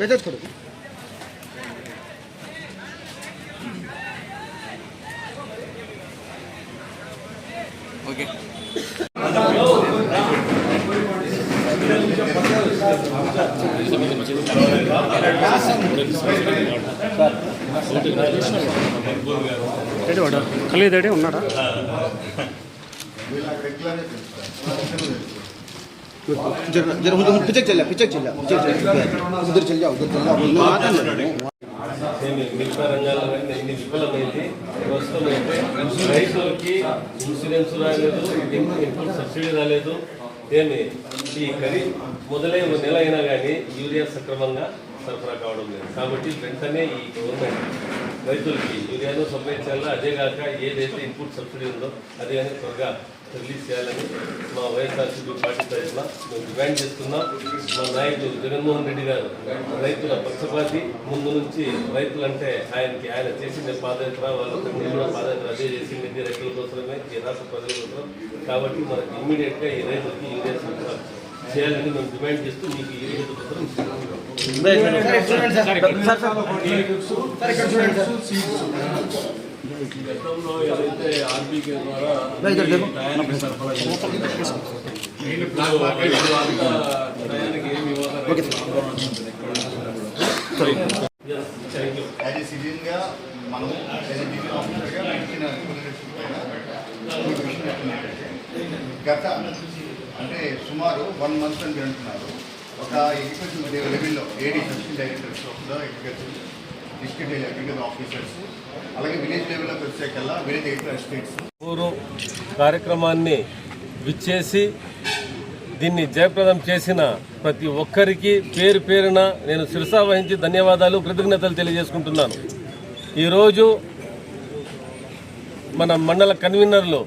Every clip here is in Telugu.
మెసేజ్ కొడు ఓకే. ఏడి వాడు ఖలీదేడి ఉన్నాడా जरा जरा उधर पीछे चल जा पीछे चल जा पीछे चल जा उधर चल जा उधर चल जा बोलना आता है ఏమి మిగతా రంగాల్లో ఇన్ని విఫలమైంది ప్రస్తుతం అయితే రైతులకి ఇన్సూరెన్స్ రాలేదు ఇన్పుట్ సబ్సిడీ రాలేదు ఏమి ఈ ఖరీఫ్ మొదలై ఒక నెల అయినా కానీ యూరియా సక్రమంగా సరఫరా కావడం లేదు కాబట్టి వెంటనే ఈ గవర్నమెంట్ రైతులకి యూరియాను సప్లై చేయాలా అదే కాక ఏదైతే ఇన్పుట్ సబ్సిడీ ఉందో అది కానీ త్వరగా రిలీజ్ చేయాలని మా వైఎస్ఆర్సీపీ పార్టీ తరఫున మేము డిమాండ్ చేస్తున్నాం. మా నాయకులు జగన్మోహన్ రెడ్డి గారు రైతుల పక్షపాతి. ముందు నుంచి రైతులంటే ఆయనకి ఆయన చేసిన పాదయాత్ర వాళ్ళ కూడా పాదయాత్ర అదే చేసింది ఇది రైతుల కోసమే ఈ రాష్ట్ర ప్రజల కోసం కాబట్టి మనకి ఇమ్మీడియట్గా ఈ రైతులకి యూరియా సరఫరా చేయాలని మేము డిమాండ్ చేస్తూ మీకు ఈ రైతు కోసం గతంలో ఏదైతే ఆర్బీకే ద్వారా టయానికి సరఫరా టయానికి ఏమి యాజ్ ఏ సిటిజన్గా మనం ఆఫీసర్గా గత అంటే సుమారు వన్ మంత్ అని మీరు అంటున్నారు ఒక ఎడ్యుకేషన్ లెవెల్లో AD subsidy directors of the agriculture district agriculture officers అలాగే విలేజ్ లెవెల్లోకి వచ్చేకల్లా విలేజ్ అగ్రికల్చర్ ఎస్టేట్స్ ఊరు కార్యక్రమాన్ని విచ్చేసి దీన్ని జయప్రదం చేసిన ప్రతి ఒక్కరికి పేరు పేరున నేను శిరసా వహించి ధన్యవాదాలు కృతజ్ఞతలు తెలియజేసుకుంటున్నాను. ఈరోజు మన మండల కన్వీనర్లు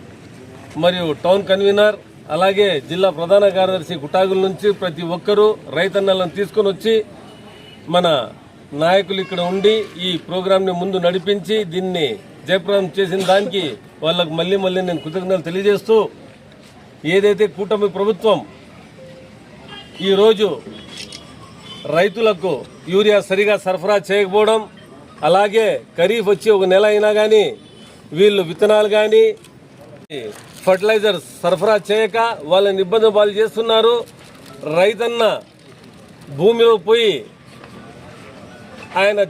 మరియు టౌన్ కన్వీనర్ అలాగే జిల్లా ప్రధాన కార్యదర్శి గుటాగుల నుంచి ప్రతి ఒక్కరూ రైతన్నలను తీసుకొని వచ్చి మన నాయకులు ఇక్కడ ఉండి ఈ ప్రోగ్రాంని ముందు నడిపించి దీన్ని జయప్రదం చేసిన దానికి వాళ్ళకు మళ్ళీ మళ్ళీ నేను కృతజ్ఞతలు తెలియజేస్తూ ఏదైతే కూటమి ప్రభుత్వం ఈరోజు రైతులకు యూరియా సరిగా సరఫరా చేయకపోవడం అలాగే ఖరీఫ్ వచ్చి ఒక నెల అయినా కానీ వీళ్ళు విత్తనాలు కానీ ఫర్టిలైజర్ సరఫరా చేయక వాళ్ళని ఇబ్బంది పాలు చేస్తున్నారు. రైతన్న భూమిలో పోయి ఆయన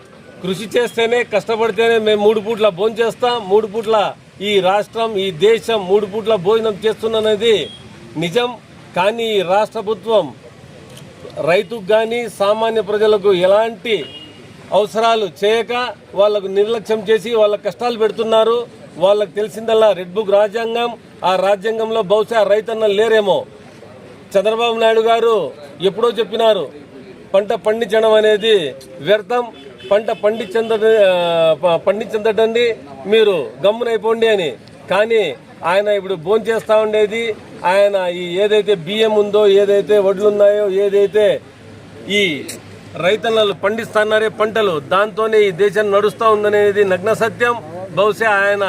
కృషి చేస్తేనే కష్టపడితేనే మేము మూడు పూట్ల భోజనం చేస్తాం మూడు పూట్ల ఈ రాష్ట్రం ఈ దేశం మూడు పూట్ల భోజనం చేస్తున్నది నిజం. కానీ ఈ రాష్ట్ర ప్రభుత్వం రైతుకు కానీ సామాన్య ప్రజలకు ఎలాంటి అవసరాలు చేయక వాళ్ళకు నిర్లక్ష్యం చేసి వాళ్ళ కష్టాలు పెడుతున్నారు. వాళ్ళకు తెలిసిందల్లా రెడ్ బుక్ రాజ్యాంగం ఆ రాజ్యాంగంలో బహుశా రైతన్న లేరేమో. చంద్రబాబు నాయుడు గారు ఎప్పుడో చెప్పినారు పంట పండించడం అనేది వ్యర్థం. పంట పండించంద పండించదండి మీరు గమ్మునైపోండి అని. కానీ ఆయన ఇప్పుడు భోంచేస్తా ఉండేది. ఆయన ఈ ఏదైతే బియ్యం ఉందో ఏదైతే వడ్లు ఉన్నాయో ఏదైతే ఈ రైతన్నలు పండిస్తున్నారే పంటలు దాంతోనే ఈ దేశం నడుస్తూ ఉందనేది నగ్న సత్యం. బహుశా ఆయన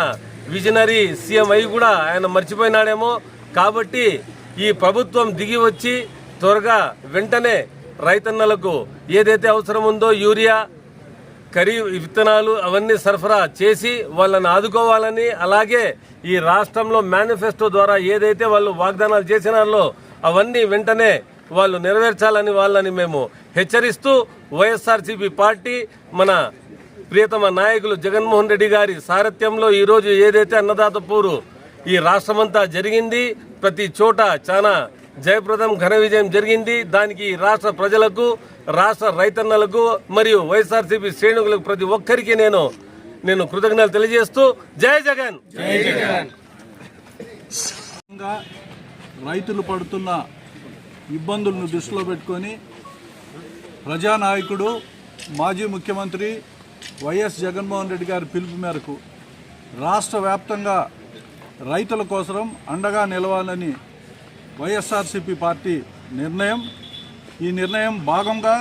విజనరీ సీఎం అయి కూడా ఆయన మర్చిపోయినాడేమో. కాబట్టి ఈ ప్రభుత్వం దిగి వచ్చి త్వరగా వెంటనే రైతన్నలకు ఏదైతే అవసరం ఉందో యూరియా ఖరీఫ్ విత్తనాలు అవన్నీ సరఫరా చేసి వాళ్ళని ఆదుకోవాలని అలాగే ఈ రాష్ట్రంలో మేనిఫెస్టో ద్వారా ఏదైతే వాళ్ళు వాగ్దానాలు చేసినారో అవన్నీ వెంటనే వాళ్ళు నెరవేర్చాలని వాళ్ళని మేము హెచ్చరిస్తూ వైఎస్ఆర్సీపీ పార్టీ మన ప్రియతమ నాయకులు జగన్మోహన్ రెడ్డి గారి సారథ్యంలో ఈరోజు ఏదైతే అన్నదాత పూరు ఈ రాష్ట్రమంతా జరిగింది ప్రతి చోట చాలా జయప్రదం ఘన విజయం జరిగింది. దానికి రాష్ట్ర ప్రజలకు రాష్ట్ర రైతన్నలకు మరియు వైఎస్ఆర్సీపీ శ్రేణులకు ప్రతి ఒక్కరికి నేను నేను కృతజ్ఞతలు తెలియజేస్తూ జై జగన్. రైతులు పడుతున్న ఇబ్బందులను దృష్టిలో పెట్టుకొని ప్రజానాయకుడు మాజీ ముఖ్యమంత్రి వైఎస్ జగన్మోహన్ రెడ్డి గారి పిలుపు మేరకు రాష్ట్ర వ్యాప్తంగా రైతుల కోసం అండగా నిలవాలని వైఎస్ఆర్సిపి పార్టీ నిర్ణయం. ఈ నిర్ణయం భాగంగా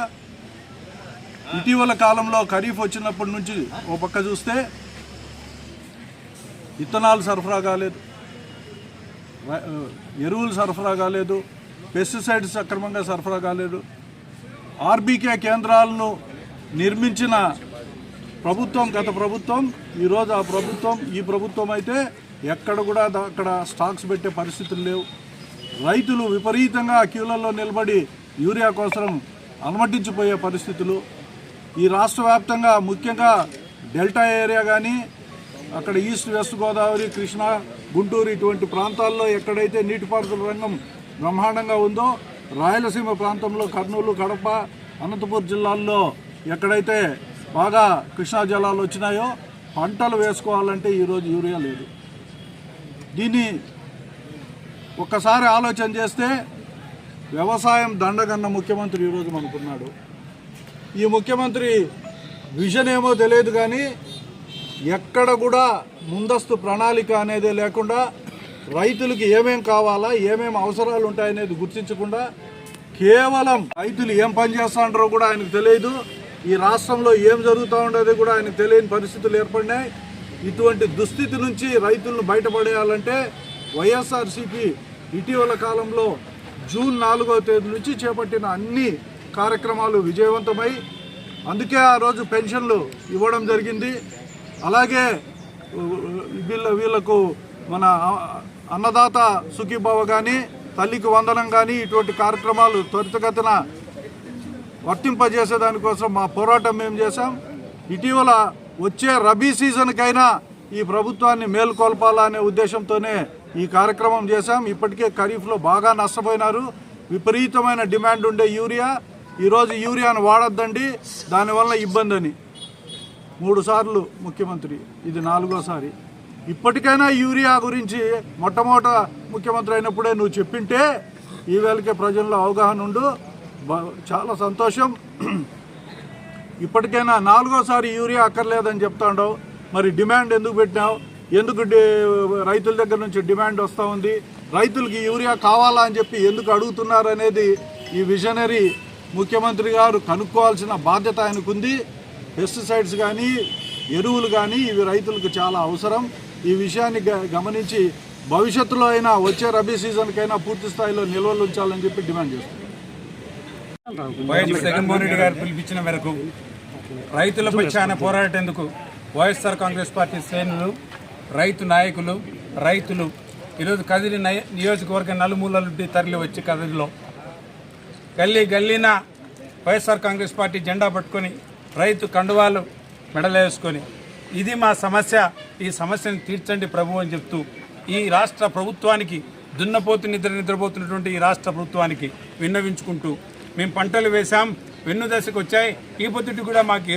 ఇటీవల కాలంలో ఖరీఫ్ వచ్చినప్పటి నుంచి ఓ పక్క చూస్తే విత్తనాలు సరఫరా కాలేదు. ఎరువులు సరఫరా కాలేదు. పెస్టిసైడ్స్ సక్రమంగా సరఫరా కాలేదు. ఆర్బీకే కేంద్రాలను నిర్మించిన ప్రభుత్వం గత ప్రభుత్వం ఈరోజు ఆ ప్రభుత్వం ఈ ప్రభుత్వం అయితే ఎక్కడ కూడా అక్కడ స్టాక్స్ పెట్టే పరిస్థితులు లేవు. రైతులు విపరీతంగా క్యూలలో నిలబడి యూరియా కోసం అలమటించిపోయే పరిస్థితులు. ఈ రాష్ట్ర వ్యాప్తంగా ముఖ్యంగా డెల్టా ఏరియా కానీ అక్కడ ఈస్ట్ వెస్ట్ గోదావరి కృష్ణా గుంటూరు ఇటువంటి ప్రాంతాల్లో ఎక్కడైతే నీటిపారుదల రంగం బ్రహ్మాండంగా ఉందో రాయలసీమ ప్రాంతంలో కర్నూలు కడప అనంతపూర్ జిల్లాల్లో ఎక్కడైతే బాగా కృష్ణా జలాలు వచ్చినాయో పంటలు వేసుకోవాలంటే ఈరోజు యూరియా లేదు. దీన్ని ఒక్కసారి ఆలోచన చేస్తే వ్యవసాయం దండగన్న ముఖ్యమంత్రి ఈరోజు మనకున్నాడు. ఈ ముఖ్యమంత్రి విజన్ ఏమో తెలియదు కానీ ఎక్కడ కూడా ముందస్తు ప్రణాళిక అనేది లేకుండా రైతులకి ఏమేం కావాలా ఏమేమి అవసరాలు ఉంటాయనేది గుర్తించకుండా కేవలం రైతులు ఏం పని చేస్తాంటారో కూడా ఆయనకు తెలియదు. ఈ రాష్ట్రంలో ఏం జరుగుతూ ఉండేది కూడా ఆయనకు తెలియని పరిస్థితులు ఏర్పడినాయి. ఇటువంటి దుస్థితి నుంచి రైతులను బయటపడేయాలంటే వైఎస్ఆర్సీపీ ఇటీవల కాలంలో జూన్ నాలుగవ తేదీ నుంచి చేపట్టిన అన్ని కార్యక్రమాలు విజయవంతమై అందుకే ఆ రోజు పెన్షన్లు ఇవ్వడం జరిగింది. అలాగే వీళ్ళ వీళ్ళకు మన అన్నదాత సుఖీభావ కానీ తల్లికి వందనం కానీ ఇటువంటి కార్యక్రమాలు త్వరితగతిన వర్తింపజేసేదానికోసం మా పోరాటం మేము చేశాం. ఇటీవల వచ్చే రబీ సీజన్కైనా ఈ ప్రభుత్వాన్ని మేల్కొల్పాలనే ఉద్దేశంతోనే ఈ కార్యక్రమం చేశాం. ఇప్పటికే ఖరీఫ్లో బాగా నష్టపోయినారు. విపరీతమైన డిమాండ్ ఉండే యూరియా. ఈరోజు యూరియాను వాడొద్దండి. దానివల్ల ఇబ్బంది అని మూడు సార్లు ముఖ్యమంత్రి. ఇది నాలుగోసారి. ఇప్పటికైనా యూరియా గురించి మొట్టమొదట ముఖ్యమంత్రి అయినప్పుడే నువ్వు చెప్పింటే ఈవేళకే ప్రజల్లో అవగాహన ఉండు. చాలా సంతోషం. ఇప్పటికైనా నాలుగోసారి యూరియా అక్కర్లేదని చెప్తాండవు. మరి డిమాండ్ ఎందుకు పెట్టినావు? ఎందుకు రైతుల దగ్గర నుంచి డిమాండ్ వస్తూ ఉంది? రైతులకి యూరియా కావాలా అని చెప్పి ఎందుకు అడుగుతున్నారు అనేది ఈ విజనరీ ముఖ్యమంత్రి గారు కనుక్కోవాల్సిన బాధ్యత ఆయనకుంది. పెస్టిసైడ్స్ కానీ ఎరువులు కానీ ఇవి రైతులకు చాలా అవసరం. ఈ విషయాన్ని గ- గమనించి భవిష్యత్తులో అయినా వచ్చే రబీ సీజన్కైనా పూర్తి స్థాయిలో నిల్వలు ఉంచాలని చెప్పి డిమాండ్ చేస్తున్నాం వైఎస్ జగన్మోహన్ రెడ్డి గారు పిలిపించిన మేరకు రైతుల పక్షాన పోరాటేందుకు వైఎస్ఆర్ కాంగ్రెస్ పార్టీ శ్రేణులు రైతు నాయకులు రైతులు ఈరోజు కదిరి నయ- నియోజకవర్గ నలుమూలల నుండి తరలి వచ్చి కదిరిలో గల్లీ గల్లీన వైఎస్ఆర్ కాంగ్రెస్ పార్టీ జెండా పట్టుకొని రైతు కండువాలు మెడలేసుకొని ఇది మా సమస్య ఈ సమస్యను తీర్చండి ప్రభు అని చెప్తూ ఈ రాష్ట్ర ప్రభుత్వానికి దున్నపోతు నిద్ర నిద్రపోతున్నటువంటి ఈ రాష్ట్ర ప్రభుత్వానికి విన్నవించుకుంటూ మేము పంటలు వేశాం వెన్ను దశకు వచ్చాయి ఈ పొద్దుటి కూడా మాకు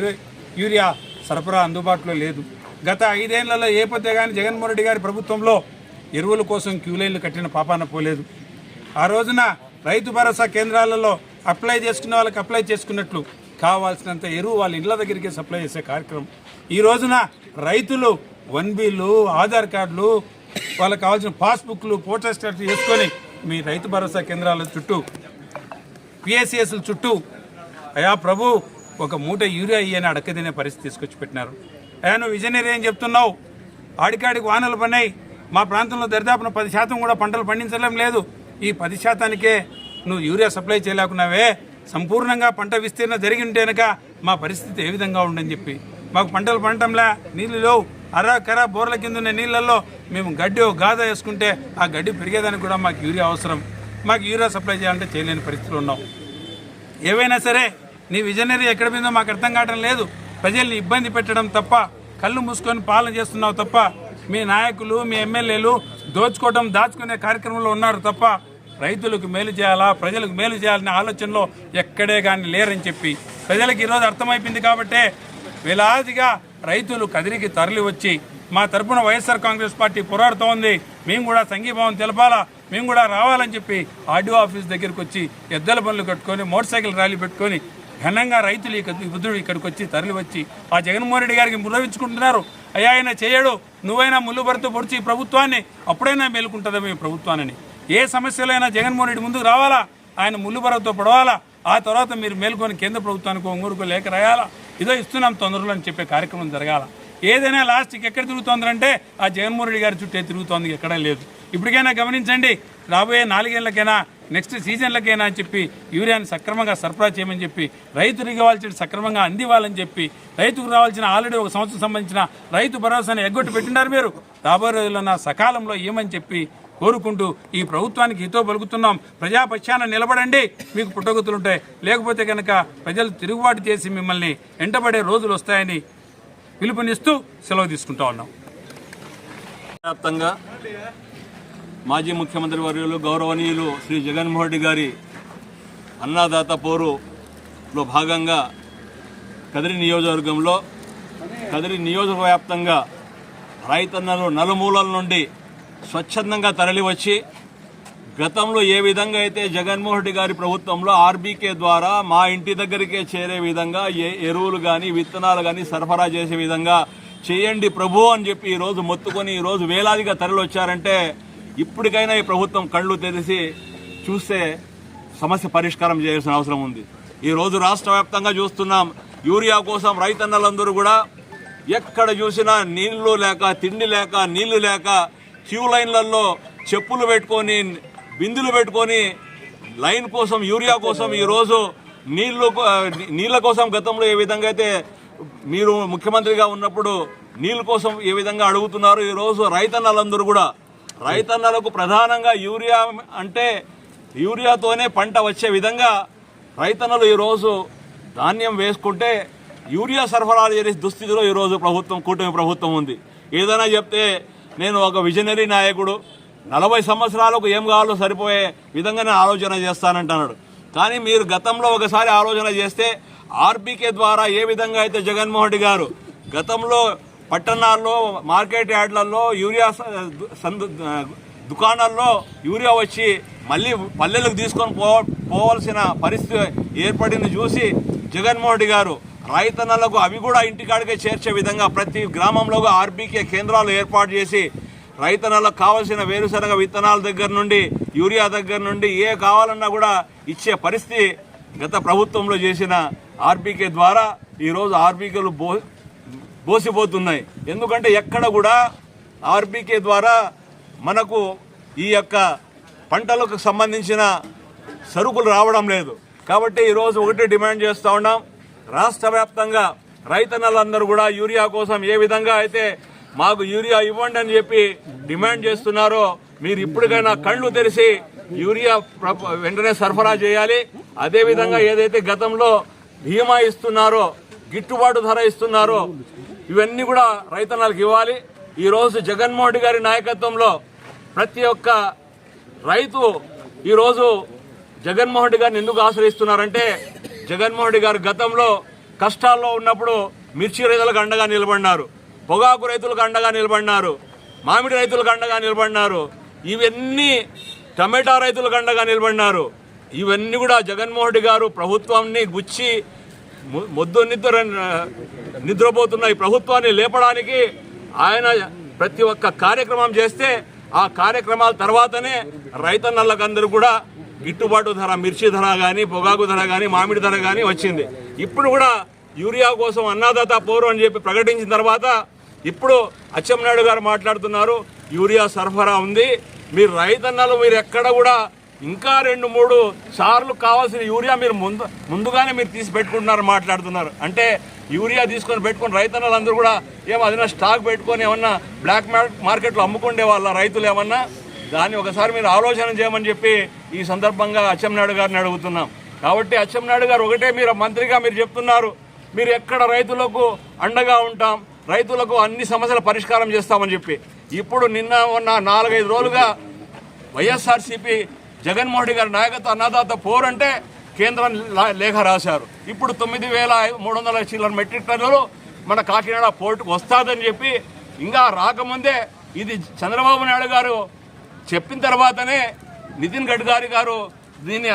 యూరియా సరఫరా అందుబాటులో లేదు. గత ఐదేళ్ళలో ఏ పొద్దే కానీ జగన్మోహన్ రెడ్డి గారి ప్రభుత్వంలో ఎరువుల కోసం క్యూలైన్లు కట్టిన పాపాన పోలేదు. ఆ రోజున రైతు భరోసా కేంద్రాలలో అప్లై చేసుకున్న వాళ్ళకి అప్లై చేసుకున్నట్లు కావాల్సినంత ఎరువు వాళ్ళ ఇళ్ళ దగ్గరికి సప్లై చేసే కార్యక్రమం. ఈ రోజున రైతులు వన్ బిల్లు ఆధార్ కార్డులు వాళ్ళకి కావాల్సిన పాస్బుక్లు ఫోటో స్టాట్ చేసుకొని మీ రైతు భరోసా కేంద్రాల చుట్టూ పిఎస్సిఎస్ల చుట్టూ అయా ప్రభు ఒక మూట యూరియా ఇయ్యని అడక్కదినే పరిస్థితి తీసుకొచ్చి పెట్టినారు. అయ్యా నువ్వు విజనరీ ఏం చెప్తున్నావు? ఆడికాడికి వానలు పడినాయి. మా ప్రాంతంలో దరిదాపున పది శాతం కూడా పంటలు పండించడం లేదు. ఈ పది శాతానికే నువ్వు యూరియా సప్లై చేయలేకున్నావే. సంపూర్ణంగా పంట విస్తీర్ణ జరిగి ఉంటేనక మా పరిస్థితి ఏ విధంగా ఉండని చెప్పి. మాకు పంటలు పండటంలా నీళ్ళు లేవు. అరా కరా బోర్ల కింద ఉన్న నీళ్ళల్లో మేము గడ్డి ఓ వేసుకుంటే ఆ గడ్డి పెరిగేదానికి కూడా మాకు యూరియా అవసరం. మాకు యూరియా సప్లై చేయాలంటే చేయలేని పరిస్థితులు ఉన్నాం. ఏవైనా సరే నీ విజనరీ ఎక్కడ పోయిందో మాకు అర్థం కావడం లేదు. ప్రజల్ని ఇబ్బంది పెట్టడం తప్ప కళ్ళు మూసుకొని పాలన చేస్తున్నావు తప్ప మీ నాయకులు మీ ఎమ్మెల్యేలు దోచుకోవడం దాచుకునే కార్యక్రమంలో ఉన్నారు తప్ప రైతులకు మేలు చేయాలా ప్రజలకు మేలు చేయాలనే ఆలోచనలో ఎక్కడే కానీ లేరని చెప్పి. ప్రజలకు ఈరోజు అర్థమైపోయింది కాబట్టే వేలాదిగా రైతులు కదిరికి తరలి వచ్చి మా తరపున వైఎస్ఆర్ కాంగ్రెస్ పార్టీ పోరాడుతూ ఉంది. మేము కూడా సంఘీభావం తెలపాలా మేము కూడా రావాలని చెప్పి ఆర్డీఓ ఆఫీస్ దగ్గరికి వచ్చి ఎద్దల పనులు కట్టుకొని మోటార్ సైకిల్ ర్యాలీ పెట్టుకొని ఘనంగా రైతులు ఈ బుద్ధుడు ఇక్కడికి వచ్చి తరలి వచ్చి ఆ జగన్మోహన్ రెడ్డి గారికి మురవించుకుంటున్నారు అయ్యా ఆయన చేయడు. నువ్వైనా ముళ్ళు భర్త పొడిచి ఈ ప్రభుత్వాన్ని అప్పుడైనా మేలుకుంటుందా మీ ప్రభుత్వాన్ని? ఏ సమస్యలైనా జగన్మోహన్ రెడ్డి ముందుకు రావాలా? ఆయన ముళ్ళు భరతో పడవాలా? ఆ తర్వాత మీరు మేల్కొని కేంద్ర ప్రభుత్వానికి ఒంగూరుకు లేఖ రాయాలా? ఇదో ఇస్తున్నాం తొందరలో అని చెప్పే కార్యక్రమం జరగాల. ఏదైనా లాస్ట్కి ఎక్కడ తిరుగుతోందంటే ఆ జగన్మోహన్ రెడ్డి గారి చుట్టే తిరుగుతోంది ఎక్కడా లేదు. ఇప్పటికైనా గమనించండి రాబోయే నాలుగేళ్ళకైనా నెక్స్ట్ సీజన్లకైనా అని చెప్పి యూరియాని సక్రమంగా సరఫరా చేయమని చెప్పి రైతులకు ఇవ్వాల్సిన సక్రమంగా అందివ్వాలని చెప్పి రైతుకు రావాల్సిన ఆల్రెడీ ఒక సంవత్సరం సంబంధించిన రైతు భరోసాను ఎగ్గొట్టు పెట్టినారు మీరు. రాబోయే రోజుల్లో సకాలంలో ఏమని చెప్పి కోరుకుంటూ ఈ ప్రభుత్వానికి హితో పలుకుతున్నాం. ప్రజాపక్షాన నిలబడండి. మీకు పుట్టగతులుంటాయి లేకపోతే కనుక ప్రజలు తిరుగుబాటు చేసి మిమ్మల్ని వెంటబడే రోజులు వస్తాయని పిలుపునిస్తూ సెలవు తీసుకుంటా ఉన్నాం. వ్యాప్తంగా మాజీ ముఖ్యమంత్రి వర్యులు గౌరవనీయులు శ్రీ జగన్మోహన్ రెడ్డి గారి అన్నదాత పోరులో భాగంగా కదిరి నియోజకవర్గంలో కదిరి నియోజక వ్యాప్తంగా రైతన్నలు నలుమూలల నుండి స్వచ్ఛందంగా తరలివచ్చి గతంలో ఏ విధంగా అయితే జగన్మోహన్ రెడ్డి గారి ప్రభుత్వంలో ఆర్బీకే ద్వారా మా ఇంటి దగ్గరికే చేరే విధంగా ఏ ఎరువులు కానీ విత్తనాలు కానీ సరఫరా చేసే విధంగా చేయండి ప్రభు అని చెప్పి ఈరోజు మొత్తుకొని ఈరోజు వేలాదిగా తరలి వచ్చారంటే ఇప్పటికైనా ఈ ప్రభుత్వం కళ్ళు తెరిచి చూస్తే సమస్య పరిష్కారం చేయాల్సిన అవసరం ఉంది. ఈ రోజు రాష్ట్ర వ్యాప్తంగా చూస్తున్నాం యూరియా కోసం రైతన్నలందరూ కూడా ఎక్కడ చూసినా నీళ్ళు లేక తిండి లేక నీళ్ళు లేక క్యూ లైన్లలో చెప్పులు పెట్టుకొని బిందులు పెట్టుకొని లైన్ కోసం యూరియా కోసం ఈరోజు నీళ్ళు నీళ్ళ కోసం గతంలో ఏ విధంగా అయితే మీరు ముఖ్యమంత్రిగా ఉన్నప్పుడు నీళ్ళ కోసం ఏ విధంగా అడుగుతున్నారు ఈరోజు రైతన్నలందరూ కూడా రైతన్నలకు ప్రధానంగా యూరియా అంటే యూరియాతోనే పంట వచ్చే విధంగా రైతన్నలు ఈరోజు ధాన్యం వేసుకుంటే యూరియా సరఫరా చేసే దుస్థితిలో ఈరోజు ప్రభుత్వం కూటమి ప్రభుత్వం ఉంది. ఏదైనా చెప్తే నేను ఒక విజనరీ నాయకుడు నలభై సంవత్సరాలకు ఏం కావాలో సరిపోయే విధంగానే ఆలోచన చేస్తానంటున్నాడు. కానీ మీరు గతంలో ఒకసారి ఆలోచన చేస్తే ఆర్బీకే ద్వారా ఏ విధంగా అయితే జగన్మోహన్ రెడ్డి గారు గతంలో పట్టణాల్లో మార్కెట్ యార్డ్లలో యూరియా సందు- దుకాణాల్లో యూరియా వచ్చి మళ్ళీ పల్లెలకు తీసుకొని పో పోవాల్సిన పరిస్థితి ఏర్పడింది చూసి జగన్మోహన్ రెడ్డి గారు రైతన్నలకు అవి కూడా ఇంటికాడికే చేర్చే విధంగా ప్రతి గ్రామంలో ఆర్బీకే కేంద్రాలు ఏర్పాటు చేసి రైతన్నలకు కావాల్సిన వేరుశనగ విత్తనాల దగ్గర నుండి యూరియా దగ్గర నుండి ఏ కావాలన్నా కూడా ఇచ్చే పరిస్థితి గత ప్రభుత్వంలో చేసిన ఆర్బీకే ద్వారా ఈరోజు ఆర్బీకేలు బో బోసిపోతున్నాయి. ఎందుకంటే ఎక్కడ కూడా ఆర్బీకే ద్వారా మనకు ఈ యొక్క పంటలకు సంబంధించిన సరుకులు రావడం లేదు. కాబట్టి ఈరోజు ఒకటి డిమాండ్ చేస్తూ ఉన్నాం. రాష్ట్ర వ్యాప్తంగా రైతన్నలందరూ కూడా యూరియా కోసం ఏ విధంగా అయితే మాకు యూరియా ఇవ్వండి అని చెప్పి డిమాండ్ చేస్తున్నారో మీరు ఇప్పటికైనా కళ్ళు తెరిచి యూరియా వెంటనే సరఫరా చేయాలి. అదేవిధంగా ఏదైతే గతంలో బీమా ఇస్తున్నారో గిట్టుబాటు ధర ఇస్తున్నారో ఇవన్నీ కూడా రైతన్నలకు ఇవ్వాలి. ఈరోజు జగన్మోహన్ రెడ్డి గారి నాయకత్వంలో ప్రతి ఒక్క రైతు ఈరోజు జగన్మోహన్ రెడ్డి గారిని ఎందుకు ఆశ్రయిస్తున్నారంటే జగన్మోహన్ రెడ్డి గారు గతంలో కష్టాల్లో ఉన్నప్పుడు మిర్చి రైతులకు అండగా నిలబడినారు పొగాకు రైతులకు అండగా నిలబడినారు మామిడి రైతులకు అండగా నిలబడినారు ఇవన్నీ టమాటా రైతులకు అండగా నిలబడినారు. ఇవన్నీ కూడా జగన్మోహన్ రెడ్డి గారు ప్రభుత్వాన్ని గుచ్చి ము- మొద్దు నిద్రపోతున్న ఈ ప్రభుత్వాన్ని లేపడానికి ఆయన ప్రతి ఒక్క కార్యక్రమం చేస్తే ఆ కార్యక్రమాల తర్వాతనే రైతన్నలకు అందరూ కూడా గిట్టుబాటు ధర మిర్చి ధర కానీ పొగాకు ధర కానీ మామిడి ధర కానీ వచ్చింది. ఇప్పుడు కూడా యూరియా కోసం అన్నదాత పోరు అని చెప్పి ప్రకటించిన తర్వాత ఇప్పుడు అచ్చెంనాయుడు గారు మాట్లాడుతున్నారు యూరియా సరఫరా ఉంది. మీరు రైతన్నలు మీరు ఎక్కడ కూడా ఇంకా రెండు మూడు సార్లు కావాల్సిన యూరియా మీరు ముందు ముందుగానే మీరు తీసి పెట్టుకుంటున్నారు మాట్లాడుతున్నారు. అంటే యూరియా తీసుకొని పెట్టుకుని రైతన్నలందరూ కూడా ఏమో అదైనా స్టాక్ పెట్టుకొని ఏమన్నా బ్లాక్ మార్కెట్లో అమ్ముకుండే వాళ్ళ రైతులు ఏమన్నా దాన్ని ఒకసారి మీరు ఆలోచన చేయమని చెప్పి ఈ సందర్భంగా అచ్చెంనాయుడు గారిని అడుగుతున్నాం. కాబట్టి అచ్చెంనాయుడు గారు ఒకటే మీరు మంత్రిగా మీరు చెప్తున్నారు. మీరు ఎక్కడ రైతులకు అండగా ఉంటాం రైతులకు అన్ని సమస్యల పరిష్కారం చేస్తామని చెప్పి. ఇప్పుడు నిన్న ఉన్న నాలుగైదు రోజులుగా వైఎస్ఆర్సీపీ జగన్మోహన్ రెడ్డి గారి నాయకత్వ అన్నదాత పోరంటే కేంద్రం లా- లేఖ రాశారు. ఇప్పుడు తొమ్మిది వేల మూడు వందల చిల్లర మెట్రిక్ టన్నులు మన కాకినాడ పోర్టుకు వస్తాదని చెప్పి ఇంకా రాకముందే ఇది చంద్రబాబు నాయుడు గారు చెప్పిన తర్వాతనే నితిన్ గడ్కరీ గారు దీన్ని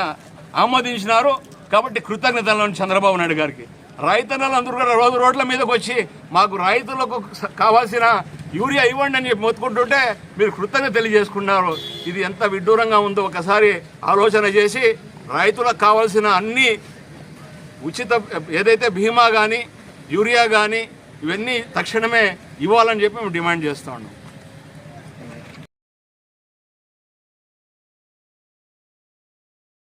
ఆమోదించినారు. కాబట్టి కృతజ్ఞతలను చంద్రబాబు నాయుడు గారికి. రైతన్నలందరూ కూడా రోజు రోడ్ల మీదకి వచ్చి మాకు రైతులకు కావాల్సిన యూరియా ఇవ్వండి అని చెప్పి మొత్తుకుంటుంటే మీరు కృతజ్ఞత తెలియజేసుకున్నారు. ఇది ఎంత విడ్డూరంగా ఉందో ఒకసారి ఆలోచన చేసి రైతులకు కావాల్సిన అన్ని ఉచిత ఏదైతే బీమా కానీ యూరియా కానీ ఇవన్నీ తక్షణమే ఇవ్వాలని చెప్పి మేము డిమాండ్ చేస్తూ ఉన్నాం.